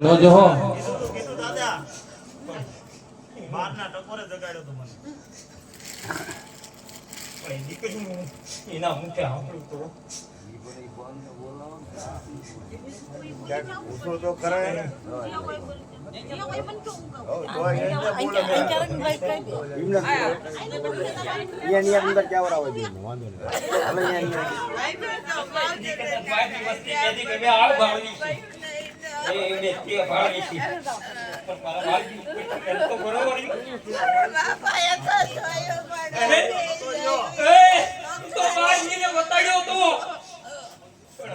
જો જો હો કીધું દાદા બહારના ટકોરે જગાડ્યો તો મને પણ એ દીકરીનું એના મુખે સાંભળ્યું તો ને. ને. ની વાંધો નહીં ની કે છે. એ એને તે. ભાળવી છે પણ મારા બાળકી ઉપર તો બરોબર ઈ. અરે, એ, તો બાળકીને બતાડ્યો તો. પણ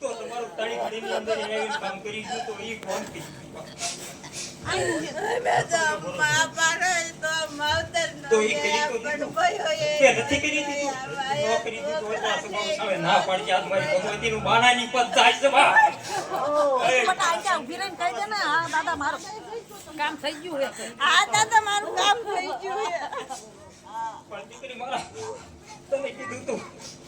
તો તમારું તળી ઘડીની અંદર એને કામ કરી ગયું તો ઈ કોણ કીધું? તો ઈ કરી તો? દીધું. કે ના પાડજે આજ મારી કામ થઈ ગયું હે હા દાદા મારું કામ થઈ ગયું છે. પણ દીકરી મારા તમે કીધું તું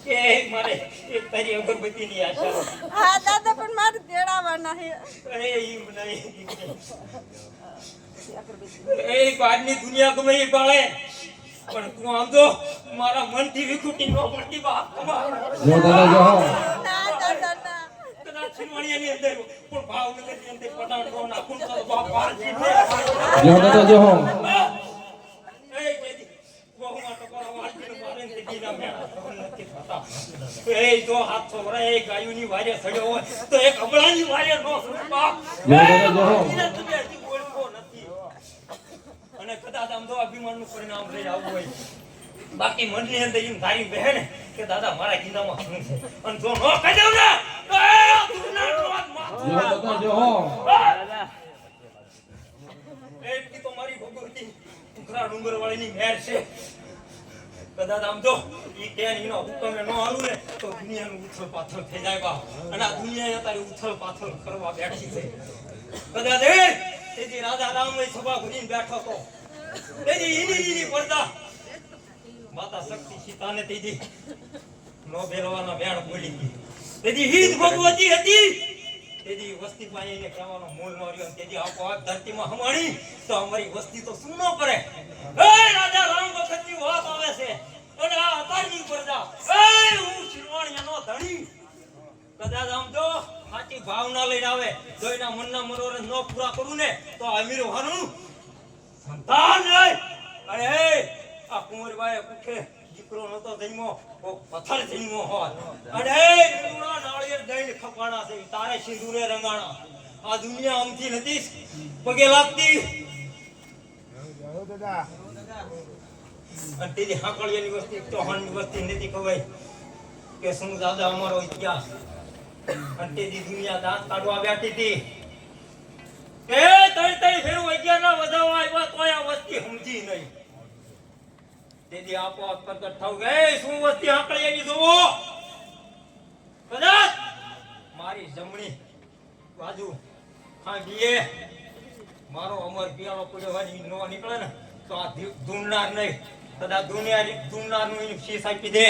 કે મારે એક તારી અગરબત્તીની આશા હા દાદા પણ મારે તેડાવવાના છે. અરે ઈ નહીં એ બહારની દુનિયા ગમે એ પાળે પણ તું આમ તો મારા મનથી વિખૂટી ન પડતી બા જો દાદા જો. ના દાદા જીતે. જો એ જો હાથ છોકરા એ ગાયોની વારે સડ્યો હોય તો એક હમણાંની વારે નો બાપ. અને કદાચ આમ તો અભિમાનનું પરિણામ લઈ આવવું હોય. બાકી મનની અંદર એમ ધારી બહેને કે દાદા મારા ગીતામાં શું છે? અને જો ન કહી દઉં નો હાથ માથે. જો દાદા જો હો એટલી તો મારી ભગવતી ઉઘરા ડુંગર વાળીની મેર છે કદાચ ન તો થઈ જાય નો ભેરવાના બેણ બોલી ગઈ તેથી હિત ભગવતી હતી તેથી વસ્તી પાણી એને કહેવાનો મૂળ નો રહ્યો તેથી આપોઆપ ધરતીમાં હમાણી તો અમારી વસ્તી તો શું ન કરે? એ રાજા, રામ વખતની વાત આવે છે. અને આ અતારની પ્રજા એ હું શિરવાણિયાનો ધણી. કદાચ આમ જો, સાચી ભાવના લઈને આવે. તો એના મનના મનોરંજન ન પૂરા કરું ને, તો અમીર વાનું સંતાન અરે આ કુંવરબાઈએ પૂછે દીકરો નતો જન્મો ઓ પથ્થર જન્મો હોત. અને લીલુડા નાળિયેર દઈને ખપાણા છે તારે સિંદૂરે રંગાણા. આ દુનિયા આમથી નથી પગે લાગતી. જાઓ દાદા. અને તેની હાકળિયાની વસ્તી ચૌહાણની વસ્તી નથી ખવાય. કે શું દાદા અમારો ઇતિહાસ? અને તેથી દુનિયા દાંત કાઢવા બેઠી હતી. એ તઈ તઈ ફેરું અગિયારના વધાવા આવ્યા તોય આ વસ્તી સમજી નહીં. તેથી આપો પ્રગટ થવું ગઈ એ, શું વસ્તી હાકળિયાની જોવો કદાચ મારી જમણી બાજુ ખાંડીએ મારો અમર પિયાળો પડ્યો હોય ઈ નો નીકળે ને, તો આ ધૂમનાર નહીં. કદાચ દુનિયા ધૂણનારનું એની શીશ આપી દે.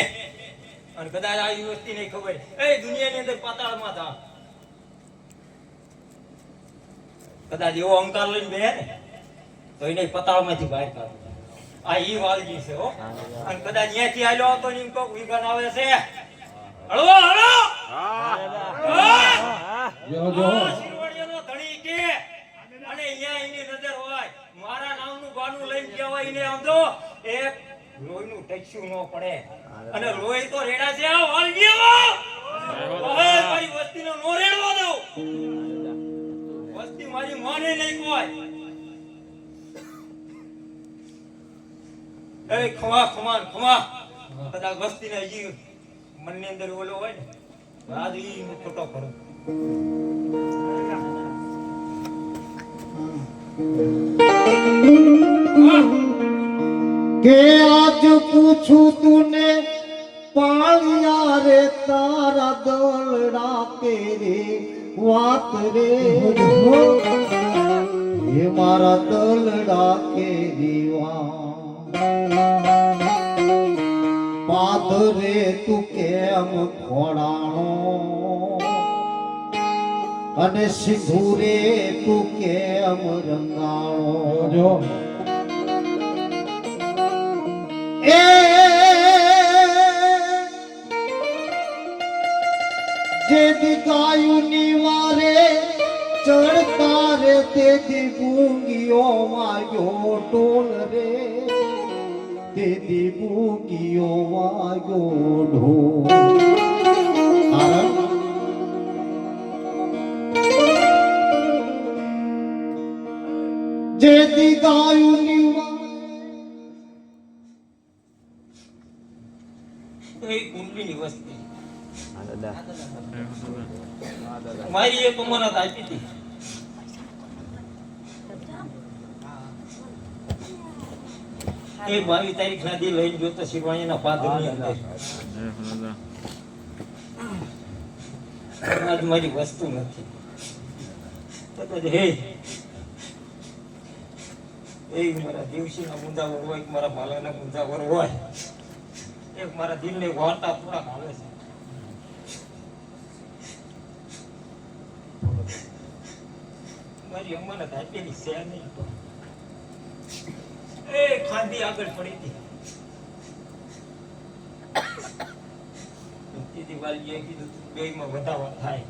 અને કદાચ આ વસ્તી નહીં ખબર. એ, દુનિયાની અંદર પાતાળમાં થા કદાચ એવો અહંકાર લઈને બે તો એને પતાળમાંથી બહાર કાઢો. આ ઈ વાલજી છે હો. અને કદાચ અહીંયાથી આલ્યો હતો ને એમ કોક વિઘન આવે છે. હળવો હળવો! હા! જો જો હો. ધણી કે અને અહીંયા એની નજર હોય. મારા નામનું બાનું લઈને કહેવાય એને આમ તો. એક લોહીનું ટચ્યું ન પડે. અને લોહી તો રેડા છે આ વાલજીઓ હવે મારી વસ્તીનો નો રેડવા દઉં. વસ્તી મારી માને નહીં કોઈ. એ ખમા ખમા ખમા. કદાચ વસ્તીને હજી મનની અંદર ઓલો હોય ને આજ ઈ ખોટો કરું. કે આજ પૂછું તુને પાળિયા રે તારા દોલડા તેરે વાત રે? હે મારા દોલડા કેરી દીવા પાદરે તું કેમ ખોડાણો અને સિંધુરે તું કેમ રંગાણો? જો. એ જે દીગાયું નિવારે ચડતા રે તે દી બુંગીઓ વાગ્યો ટોલ રે. તેથી દી બુંગીઓ વાગ્યો ઢોલ. જેથી ગાયું નિવા એ કુંડલીની વસ્તી. મારી એક અમાનત આપી હતી. એ બાવીસ તારીખ ના દી લઈને જોતો શિવાણીના પાદરની અંદર. આજ મારી વસ્તુ નથી. હે એ મારા દિવસીના મુંજાવર હોય મારા માલાના મુંજાવર હોય એક મારા દિલને વાર્તા પૂરા આવે છે. મારી અમાનત ધાપેલી છે નહીં એ ખાંધી આગળ પડી હતી. દીદી વાલીએ કીધું બેયમાં વધાવા થાય.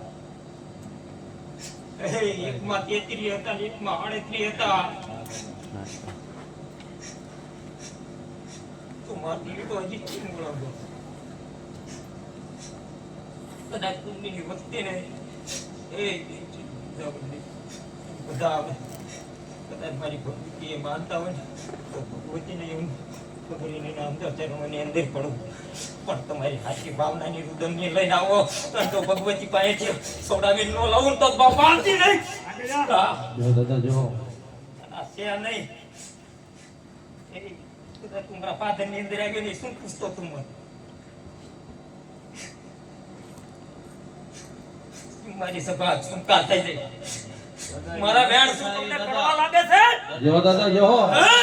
બધા આવે. મારી ભક્તિ એ માનતા હોય ને તો ભગવતીને ખબરીને એના અંદર ચરણોની અંદર પડું. પણ તમારી સાચી ભાવનાની રુદનની લઈને આવો તો ભગવતી પાસે છે. સોડાવી નો લાવું તો બાપાલતી નહીં. જો દાદા જો. આ છે નહીં. તું મારા ફાધરની અંદર આવ્યો ને શું પૂછતો તું મને? મારી સભા સંસ્કાર થઈ જાય. મારા બેન શું તમને કરવા લાગે છે? જો દાદા જો હા?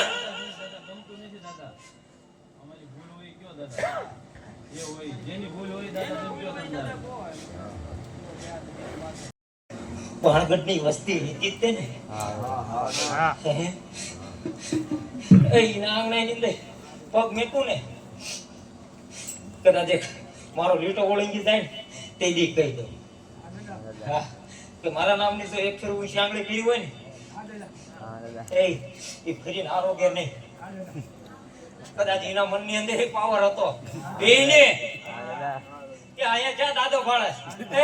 ભાણગઢની વસ્તી વીતી તે ને? હે? એ ઈના નહીં અંદર પગ મેકું ને? કદાચ એક મારો લીટો ઓળંગી જાય ને તે દી કહી દઉં. હા. મારા નામની એક ફેર ઊંચી આંગળી કરી હોય ને? એ એ ફરીને આરોગ્ય નહીં. કદાચ એના મનની અંદર એક પાવર હતો. બેને કે અહીંયા ક્યાં દાદો ભાળે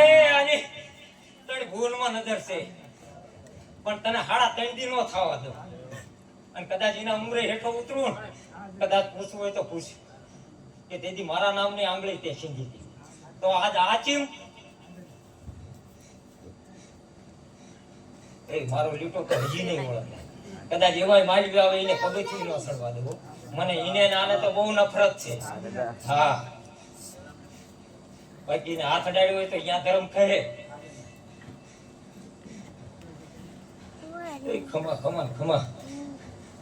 એ આની તારી ભૂલમાં નજર છે. પણ તને હાડા ત્રણ દી નો થવા દો. અને કદાચ એના ઉમરે હેઠો ઉતરું કદાચ પૂછવું હોય તો પૂછ. કે તેથી મારા નામની આંગળી તે સિંધી તો આજ આચીમ એ મારો લીટો તો હજી નહીં ઓળખે કદાચ એવાય માલવી આવે એને પગથિયું ન સડવા દેવો. મને એને આને તો બહુ નફરત છે. હા. બાકી હાથ અડાડ્યો હોય તો અહીંયા ધર્મ કહે ખમા ખમા ખમા.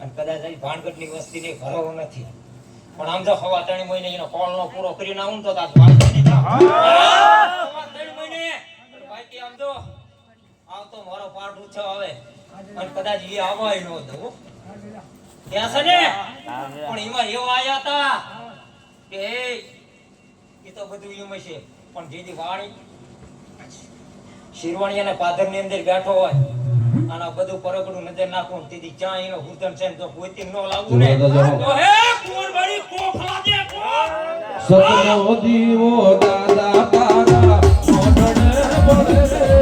અને કદાચ અહીં ભાણગઢની વસ્તીને ઘરો નથી. પણ આમ જો હવા ત્રણ મહિને એનો કોળનો પૂરો કરીને આવું તો ભાણગઢની ત્રણ મહિને. બાકી આમ જો આમ તો મારો પાઠ ઊંચો આવે. અને કદાચ એ આવાય ન દઉં ત્યાં છે ને? પણ એમાં એવા આયા હતા કે એ તો બધું એમ છે. પણ જેથી વાણી શિરવાણી અને પાદરની અંદર બેઠો હોય અને બધું પરગડું નજર નાખું તેથી ક્યાં એનો હુતન છે ને તો પોતી ન લાવવું ને. જો દાદા જો તો હે કુંવરબાઈ કોખલા દે કોખ સતનો દીવો દાદા તારા મોઢડે બળે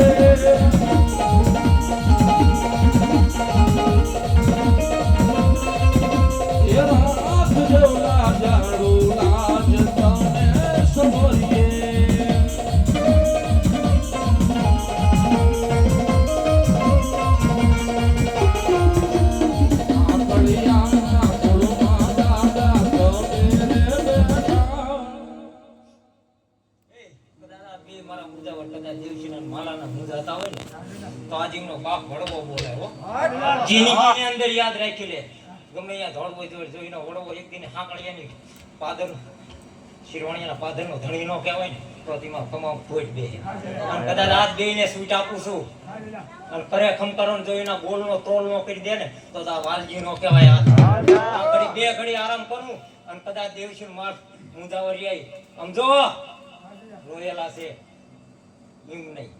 આજે બાપ વડવો બોલે હો. જિંદગીની અંદર યાદ રાખી લે. ગમે ત્યાં ધોળવો જોઈ જોઈને વડવો એક દિને એની પાદર શિરવાણીયાના પાદરનો ધણી નો કહેવાય ને પ્રતિમા તેમાં તમામ ફોટ બે. અને કદાચ બે ને સ્વીટ આપું છું. અને કરે જોઈને જો નો બોલનો તોલનો કરી દે ને તો આ વાલજી નો કહેવાય આ. આ ઘડી બે ઘડી આરામ કરવું અને કદાચ દેવશી માર મુદાવરી આવી સમજો? રોયેલા છે. એમ નહીં.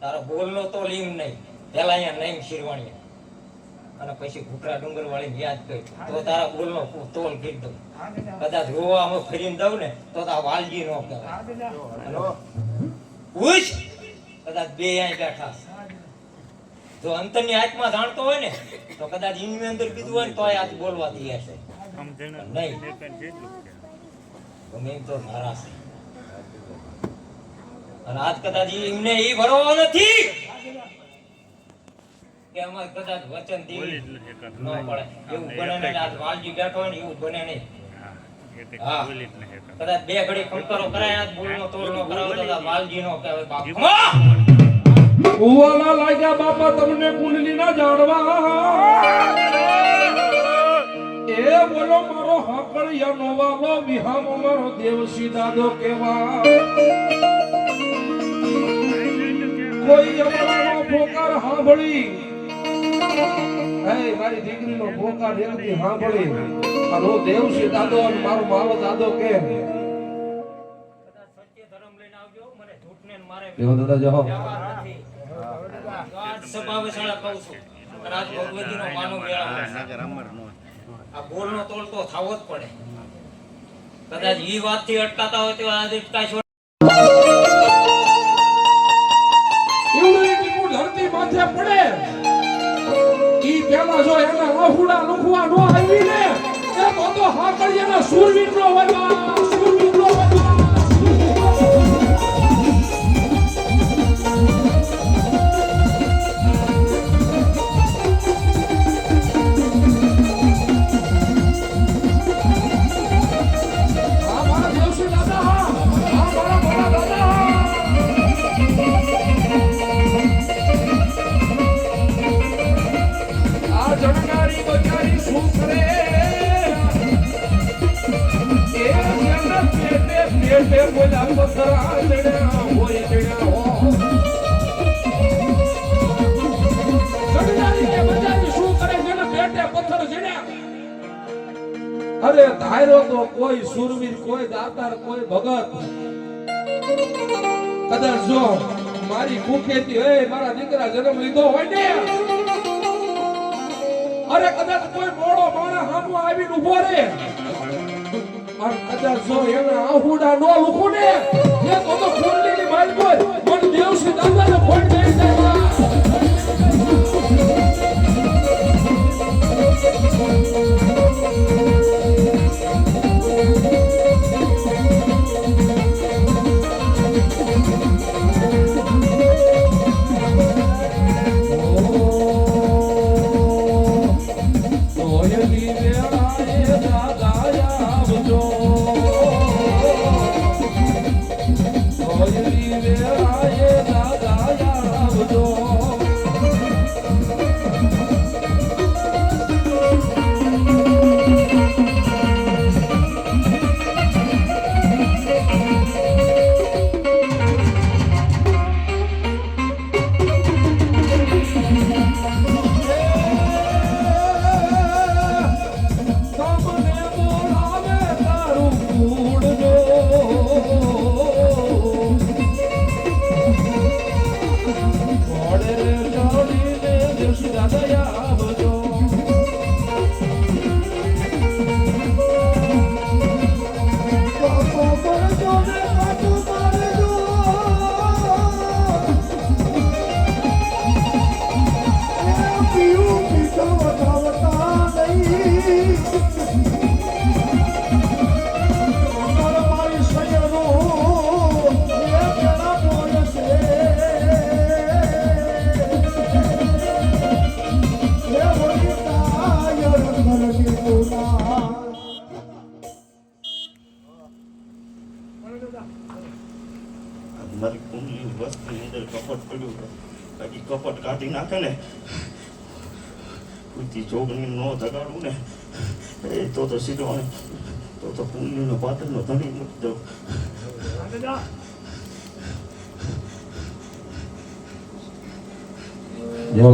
તારો બોલનો તોલ એમ નહીં. પેલા અહીંયા નહીં શિરવાણી અને પછી ઘૂકરા ડુંગર વાળી યાદ કરી. તો તારા બોલનો તોલ કરી દઉં. કદાચ રોવામાં ફરીને દઉં ને તો તારા આ વાલજી નો કહેવાય. કદાચ બે અહીં બેઠા. જો અંતરની આત્મા જાણતો હોય ને તો કદાચ એની અંદર કીધું હોય ને તો આજ બોલવા તૈયાર છે નહીં. ગમે તો મારા છે અને આજ કદાચ એમને એ ભરવો નથી કે અમારે કદાચ વચન દેવી ન પડે. એવું બને નહીં આજ વાલજી બેઠો હોય ને એવું બને નહીં. કદાચ બે ઘડી ખંકરો કરાય આજ બોલનો તોલનો કરાવો તો વાલજી નો કહેવાય બાપ! ઉવાલા લાગ્યા બાપા તમને કુંડલી ના જાણવા એ બોલો મારો હાકળિયા નો વાલો વિહામો મારો દેવસી દાદો કેવા? કોઈ અમારાનો પોકાર સાંભળી હે મારી દીકરીનો પોકાર એકથી સાંભળી અને હું દેવસી દાદો અને મારો મારો દાદો કે કદાચ સત્ય ધર્મ લઈને આવજો મને જૂઠને ને મારે દેવો દાદા જહો સભા વિશાળા કહું છું. અને ભગવતીનો માનો મેળાવો આ બોલનો તોલ તો થાવો જ પડે. કદાચ ઈ વાતથી અટકાતા હોય તો આજે અટકાશો અરે ધાયરો તો કોઈ સુરવીર, કોઈ દાતાર, કોઈ ભગત. કદાચ જો મારી ભૂખેથી હે મારા દીકરા જન્મ લીધો હોય ને. અરે કદાચ કોઈ મોડો માણસ સામો આવીને ઊભો રે અને કદાચ જો એના આહુડા નો લુખું ને એ તો તો કુંડલીની માલિક હોય, પણ દેવસી દાદાને ફોન કરી દેવા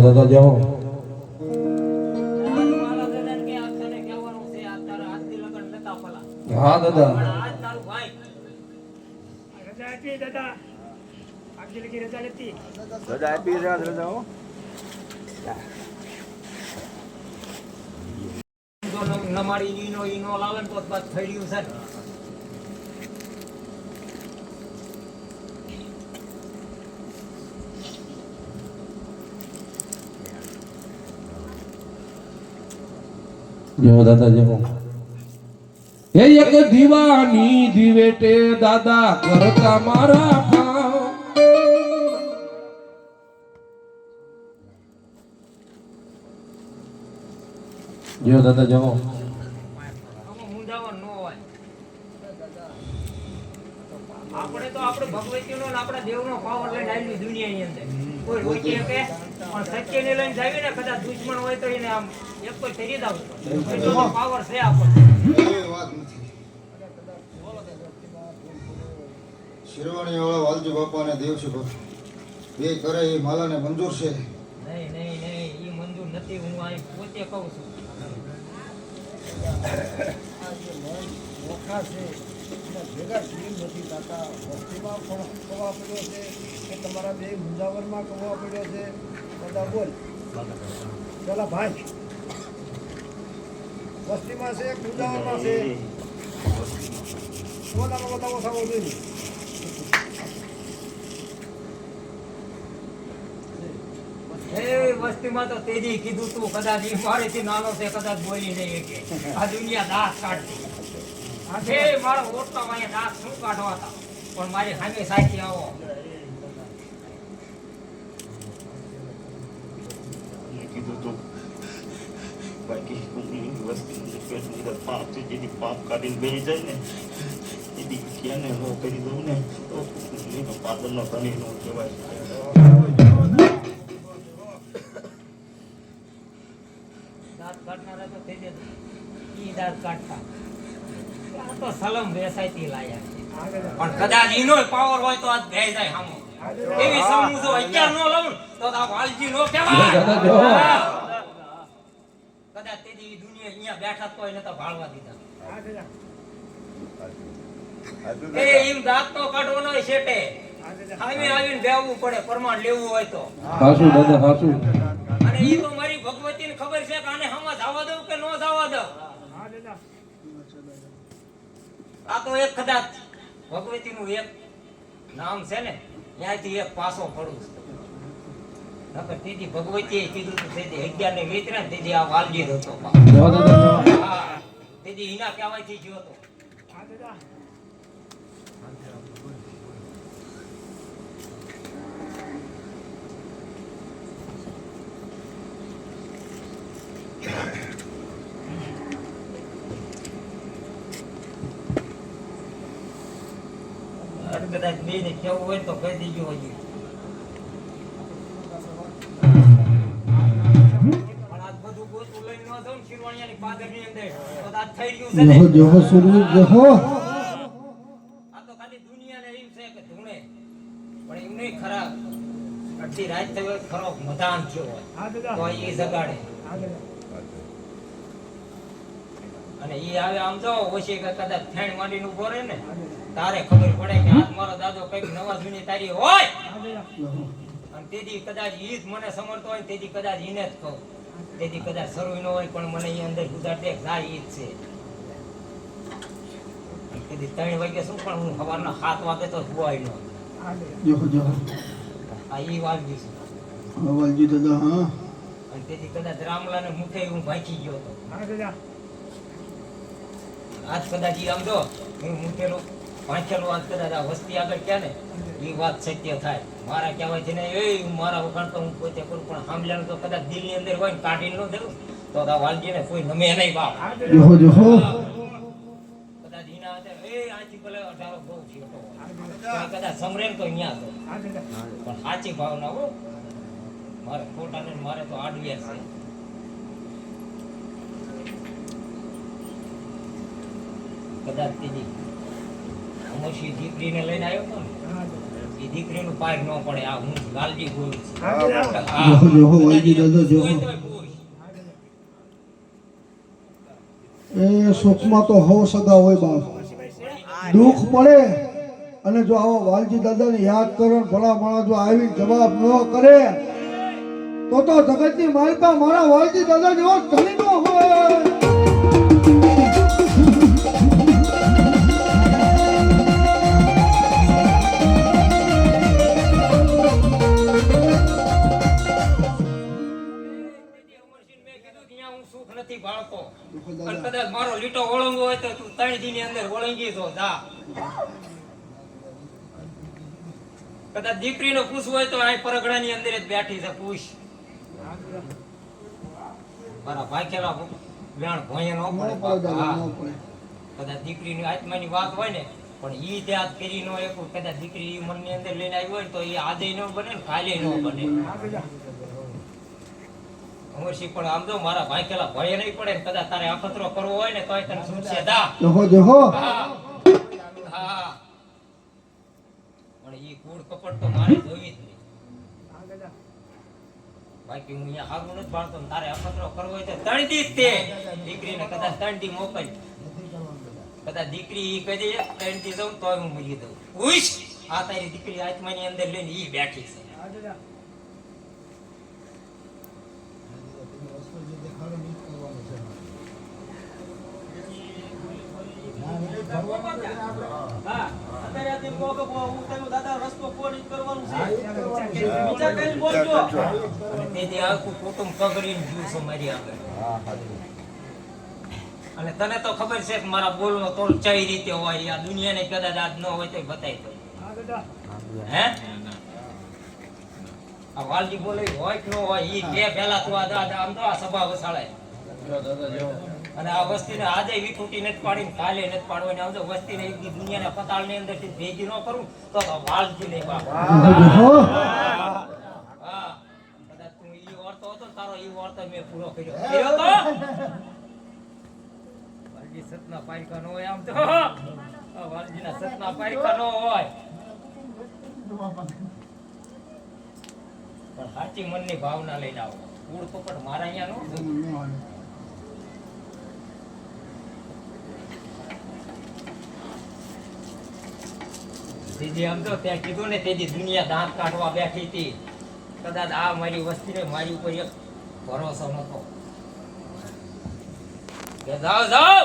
દાદા જાઓ મારા દાદાને કે આ તને કહેવાનું છે આ તારા હાથથી લગન નતા ફલા હા દાદા પણ આજ તારું ભાઈ રજા આપી રજા હો જો ન- નમાડી ઈનો ઈનો લાવે ને તો જ થઈ ગયું છે જો દાદા મારા જાઓ દાદા, જાઓ આમાં મૂંઝાવણ ન હોય આપણે તો આપણે ભગવતીનો ને આપણા દેવનો પાવર લઈને આવી દુનિયાની અંદર. કોઈ રોકી શકે પણ સત્યને લઈને જાવી ને કદાચ દુશ્મન હોય તો એને આમ એક કોઈ ફેરી દાવ એટલો પાવર છે આપણને એ વાત નથી. શિરવાણી વાળા વાલજી બાપાને દેવશી ભક્ત. બે કરે એ માલાને મંજૂર છે. નહીં નહીં નહીં એ મંજૂર નથી. હું આ પોતે કહું છું મોખા છે એના ભેગા ટીમ નથી થતા વસ્તીમાં પણ કવા પડ્યો છે કે તમારા બે મુંજાવરમાં કવા પડ્યો છે બધા બોલ પેલા ભાઈ વસ્તીમાં છે મુંજાવરમાં છે કોનામાં બતાવો સામો જોઈએ એ વસ્તીમાં તો તેજી કીધું તું, કદાચ ઈ મારેથી નાનો છે, કદાચ બોલી નહીં કે આ દુનિયા દાસ કાઢતી. આજે મારો ઓટલો અહીંયા દાસ શું કાઢવા હતા. પણ મારી સામે સાચી આવો. મેં કીધું તું બાકી કુંડલીની વસ્તીની પેટની અંદર પાપ છે જેથી પાપ કાઢીને બેસી જાય ને એથી ક્યાંને ન કરી દઉં ને તો કુંડલીનો પાદરનો ધણી નો કહેવાય. દાંત કાઢનારા તો તે દે ઈ દાંત કાઢતા. આ તો સલમ વેસાયતી લાયા પણ કદાચ એનો પાવર હોય તો આજ ભેઈ જાય હામો. એવી સમૂહ જો અત્યાર નો લઉં તો આ વાલજી નો કહેવાય. કદાચ ઈ દુનિયા અહીંયા બેઠા તો એને તો ભાળવા દીધા. એ એમ દાંત તો કાઢવાનો હોય શેઠે. સામે આવીને બેહવું પડે પ્રમાણ લેવું હોય તો. હાસુ દાદા હાસુ. અને ઈ તો મારી ભગવતીને ખબર છે કે આને હમણાં જવા દઉં કે ન જવા દઉં? આ તો એક કદાચ ભગવતીનું એક નામ છે ને ત્યાંથી એક પાસો પડું નકર તેથી ભગવતીએ કીધું તું તેથી અગિયાર ને વીતરે તેથી આ વાલજી હતો જાઓ એના કહેવાયથી જ્યો હતો અરે કદાચ બે ને કેવું હોય તો કહી દેજો હજી પણ આજ બધું ગોતું લઈને ન જાઉં ને શિરવાણિયાની પાદરની અંદર તો આજ થઈ ગયું છે ને જહો જહો સુરવીર જહો આ તો ખાલી દુનિયાને એમ છે કે તો પણ એમ હજી ખરાબ અડધી રાત થયો હોય ખરો મધાન થયો હોય. તો એ જગાડે. અને એ આવે આમ જો ઓછી કદાચ ફેણ માંડીને ઊભો રહે ને તારે ખબર પડે કે આજ મારો દાદો કંઈક નવા જૂની તારી હોય. અને તેથી કદાચ ઈ જ મને સમર્થ હોય તેથી કદાચ ઈને જ કહું. તેથી કદાચ શરૂ ન હોય પણ મને ઈ અંદર ગુજાર દે જાય ઈ જ છે. તેથી ત્રણ વાગે શું પણ હું સવારના સાત વાગે તો હોય. ન આ ઈ વાલજી છે. વાલજી દાદા હા. અને તેથી કદાચ રામલાને મુખે હું ભાંચી ગયો હતો આજ કદાચ એ આમ જો હું મૂકેલું વાંચેલું આજ કદાચ આ વસ્તી આગળ ક્યાં ને? એ વાત સત્ય થાય. મારા કહેવાય છે ને એ મારા વખાણ તો હું પોતે કરું પણ સાંભળ્યાનું તો કદાચ દિલની અંદર હોય ને કાઢીને ન દેવું તો આ વાલજીને કોઈ નમે નહીં બાપ. જહો જહો કદાચ એના એ આથી ભલે અઢારો બહુ થયો તો કદાચ સમરે તો અહીંયા તો. પણ સાચી ભાવના હો. મારે ખોટા ને મારે તો આડવ્યા છે. કદાચ તેજી અમોશી દીકરીને લઈને આવ્યો હતો ને એ દીકરીનું પાર ન પડે આ હું લાલજી બોલું છું હા. હા. જોહો, જોહો, વાલજી જોહો. કોઈ તોય પૂછ. એ સુખમાં તો હવ સદા હોય બાપ દુઃખ પડે અને જો આવો વાલજી દાદાને યાદ કરો ને ભલા માણસ જો આવી જવાબ ન કરે તો તો જગતની માલપા મારા વાલજી દાદા જેવો ધણી ન હોય દો જા કદાચ દીકરીને પૂછવું હોય તો આ પરગડાની અંદર જ બેઠી છે પૂછ. મારા ભાખેલા વેણ ભોંયે નો પડે. કદાચ દીકરીની આત્માની વાત હોય ને પણ ઈ ત્યાગ કરી નો એક કદાચ દીકરી મનની અંદર લઈને આવી હોય તો એ આદય ન બને ને કાલે ન બને. અમરસિંહ પણ આમ તો મારા ભાખેલા ભય નહીં પડે ને કદાચ તારે અખતરો કરવો હોય ને તોય તને છૂટશે દા. જોહો જોહો. હા. હા. પણ ઈ કૂડ કપટ તો મારે જોવી જ નહીં. બાકી હું અહીંયા હારું નથી ભાળતો ને તારે અખતરો કરવો હોય તો ત્રણ દી જ તે. દીકરીને કદાચ ત્રણ મોકલ. કદાચ દીકરી ઈ કહી દે દઉં તોય હું મૂકી દઉં. ઉઈશ. આ તારી દીકરી આત્માની અંદર લઈને ઈ બેઠી છે હા અત્યારે આ દીકરો કે હું તને દાદા રસ્તો કોની કરવાનું છે. વિચાર કરીને બોલજો અને તેથી આખું કુટુંબ કગરીને જ્યું છે મારી આગળ અને તને તો ખબર છે કે મારા બોલનો તોલ ચઈ રીતે હોય આ દુનિયાને કદાચ આજ ન હોય તો બતાવી દઉં હે આ વાલજી બોલે હોય કે ન હોય એ કે પેલા તો આ દાદા આમ તો આ સભા વસાળે અને આ વસ્તીને આજે વિખૂટી નથી પાડી ને કાલે નથી પાડવાની. આવજો વસ્તીને એક દુનિયાના પતાળની અંદરથી ભેગી ન કરું તો વાલજી નહીં બાપ. હા. કદાચ તું ઈ વાર્તો હતો તારો ઈ વાર્તો મેં પૂરો કર્યો. કર્યો તો? વાલજી સતના પારકા નો હોય આમ તો. વાલજીના સતના પારકા નો હોય. પણ સાચી મનની ભાવના લઈને આવો. કુળ તો પણ મારા અહીંયા નો દીદી સમજો તો કીધું ને તેથી દુનિયા દાંત કાઢવા બેઠી હતી. કદાચ આ મારી વસ્તીને મારી ઉપર એક ભરોસો નતો કે જાઓ જાઓ!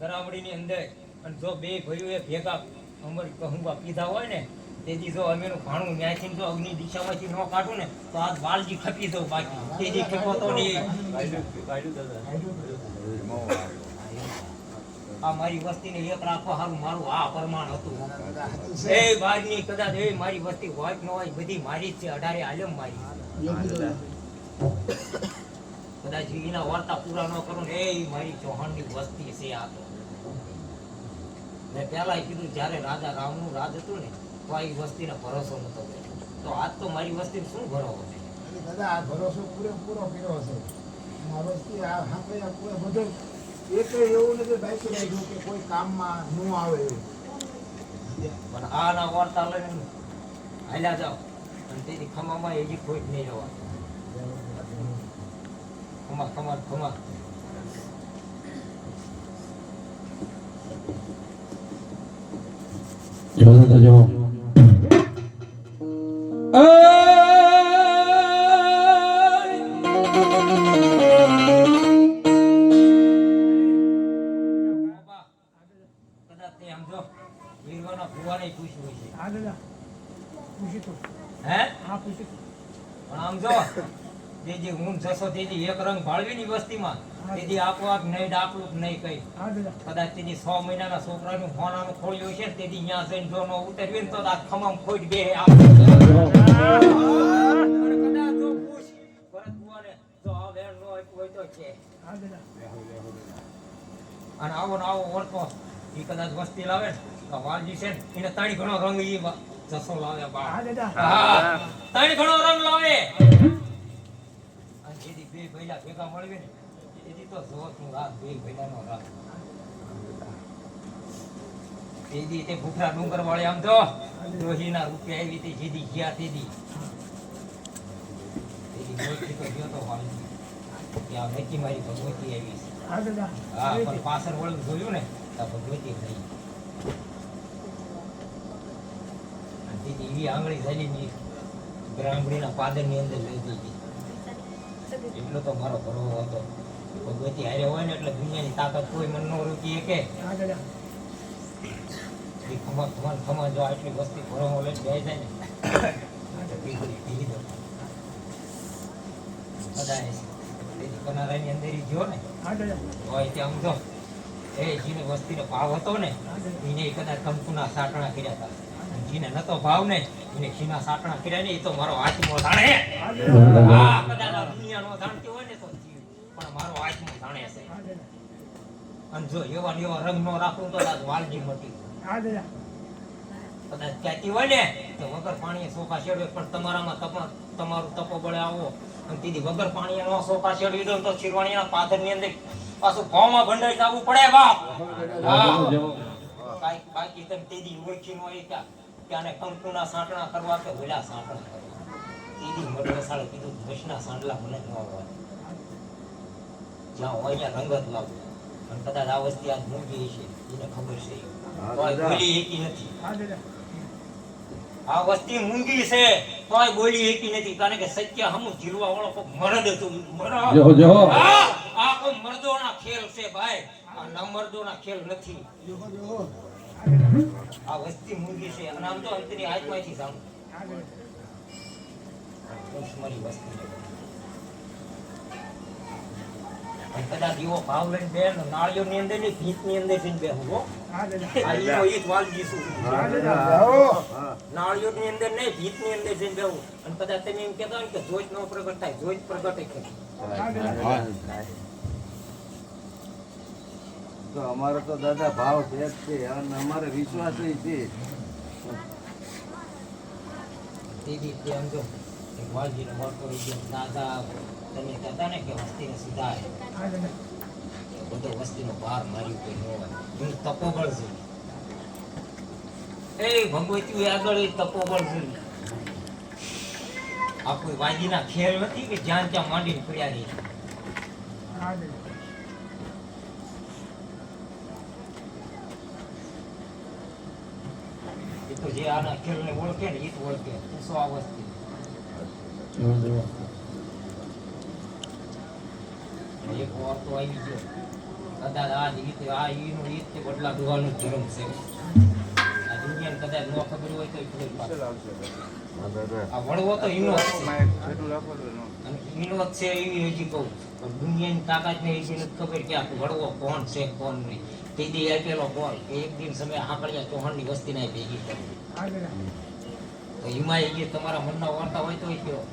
ગરામડીની અંદર. અને જો બે ભાઈઓ એ ભેગા અમર કહુંબા પીધા હોય ને, તેથી જો અમેનું ભાણું ન્યાયથી જો અગ્નિ દિશામાંથી ન કાઢું ને, તો આ વાલજી ખપી દઉં બાકી. તેથી ખપતો નહીં. આ મારી વસ્તીને એક રાખવા સારું મારું આ પ્રમાણ હતું. એ બારની કદાચ એ મારી વસ્તી હોય ન હોય બધી મારી જ છે અઢારે આલમ મારી. કદાચ એના વાર્તા પૂરા ન કરો ને એ મારી ચૌહાણની વસ્તી છે આ તો. મેં પહેલા કીધું જ્યારે રાજા રામનું રાજ હતું ને તો આ વસ્તી વસ્તીને ભરોસો નતો તો આજ તો મારી વસ્તીને શું ભરોસો? છે દાદા આ ભરોસો પૂરેપૂરો પીરો છે મારો વસ્તી આ આ પૂરે બધું એકે એવું નથી બાકી રાખ્યું કે કોઈ કામમાં ન આવે એવું. પણ આના વાર્તા લઈને હાલ્યા જાઓ. અને તેથી ખમામાં હજી ખોટ નહીં રહેવા ખમા ખમા ખમા. બાબા, તેથી એક રંગ ભાળવી ની વસ્તીમાં તેથી આપોઆપ નહીં ડાકલું નહીં કઈ. કદાચ તેથી સો મહિનાના છોકરાનું ફોનાનું ખોલ્યું છે તેથી ત્યાં જઈને જો નો ઉતરવી ને તો આ ખમામ ખોટ બે અને કદાચ જો પૂછ ભરત ભુવાને, જો આ વેણ નો આપ્યું હોય તો કે. હા દાદા અને આવો ને આવો ઓળખો. એ કદાચ વસ્તી લાવે ને તો વાલજી છે એને તાણી ઘણો રંગ એ જસો લાવે બા હા તાણી ઘણો રંગ લાવે. જેથી બે ભૈલા ભેગા મળવે ને એથી તો નું રાત બે ભૈલાનો રાત તેદી તે ભૂખરા ડુંગર વાળે આમ તો ડોહીના રૂપિયા આવી તે જીદી ગયા તેદી તેદી મોટી તો ગયો તો વાળી. ત્યાં આ મારી ભગવતી આવી હા પણ પાછળ વળું જોયું ને તો ભગવતી થઈ દીદી એવી આંગળી ચાલી ની ગ્રામડીના પાદરની અંદર લઈ દીધી એટલો તો મારો ભરોવો હતો. ભગવતી હારે હોય ને એટલે દુનિયાની તાકાત કોઈ મન નો રોકી કે એ ખમા ખમા ખમા જો આટલી વસ્તી લઈને જાય ને. કનારાની અંદર ગયો હોય ત્યાં એ જેને વસ્તીનો ભાવ હતો ને એને કદાચ કંકુના સાટણા કર્યા હતા. જેને નતો ભાવ ને એને ખીના સાટણા કર્યા ને એ તો મારો આત્મો જાણે હા. કદાચ આ દુનિયા નો જાણતી હોય ને તો પણ મારો આત્મો જાણે છે. અને જો એવા એવા રંગ નો રાખું તો આજ વાલજી મટી. કદાચ કહેતી હોય ને તો વગર પાણીએ સોફા શેડવે પણ તમારામાં તપ- તમારું તપોબળે આવો. અને તેથી વગર પાણીએ નો સોફા શેડવી દો ને તો શિરવાણીના પાથરની અંદર પાછું ભાવમાં ભંડાઈ જવું પડે બાપ. હા. કાંઈ- બાકી તમે તેદી ઓળખી નો એ ક્યાં? કે આને કંકુના સાંટણા કરવા કે ઓલા સાંટણા કરવા? કીધી મોઢે સાળે કીધું ભેંસના સાંડલા મને ન હોય. જ્યાં હોય ત્યાં રંગત લાવું. પણ કદાચ આ વસ્તી આજ મૂકી છે એને ખબર છે. તોય બોલી એકી નથી. આ વસ્તી મૂંગી છે તોય બોલી એકી નથી. કારણ કે સત્ય હમુ જીરવા વાળો કોક મરદ હતું. મરદ. જો જો. આ કોઈ મર્દોના ખેલ છે ભાઈ. આ ન મર્દોના ખેલ નથી. આ વસ્તી મૂંગી છે. અને આમ તો અંતરી હાથમાંથી જાણું મારી વસ્તી છે. કદાચ એવો ભાવ લઈને બે નાળીઓ ની અંદરની ભીતની અંદર જઈને બેહું હો. નાળીઓ ની અંદર નહીં ભીતની અંદર જઈને બેહું. અને કદાચ તમે એમ કેતા હોય કે જોઈત નો પ્રગટ થાય જોઈત પ્રગટે કરે તો અમારો તો દાદા ભાવ જ છે, અને અમારે વિશ્વાસ હોય. એ ભગવતી આગળ એ તપોબળ છું. આ કોઈ ખેલ નથી કે જ્યાં ત્યાં માંડીને પડ્યા રહી. તો જે આના ખેલને ઓળખે ને એ જ ઓળખે સો આ વસ્તુ? એક વાર તો આવી ગયો. કદાચ આ જ રીતે આ ઈનો ઈદ તે બદલા દુવાનો ધર્મ છે. આ દુનિયાને કદાચ ન ખબર હોય તો આ વડવો તો ઈનો છે. અને ઈનો છે એવી હજી કહું પણ દુનિયાની તાકાત ને હજી નથી ખબર કે આ વડવો કોણ છે કોણ નહીં. તે દી આપેલો બોલ કે એક દિન સમય હાકડિયા ની વસ્તી ના ભેગી તો એમાં એ ગીત તમારા મનના વાર્તા હોય તો એ કયો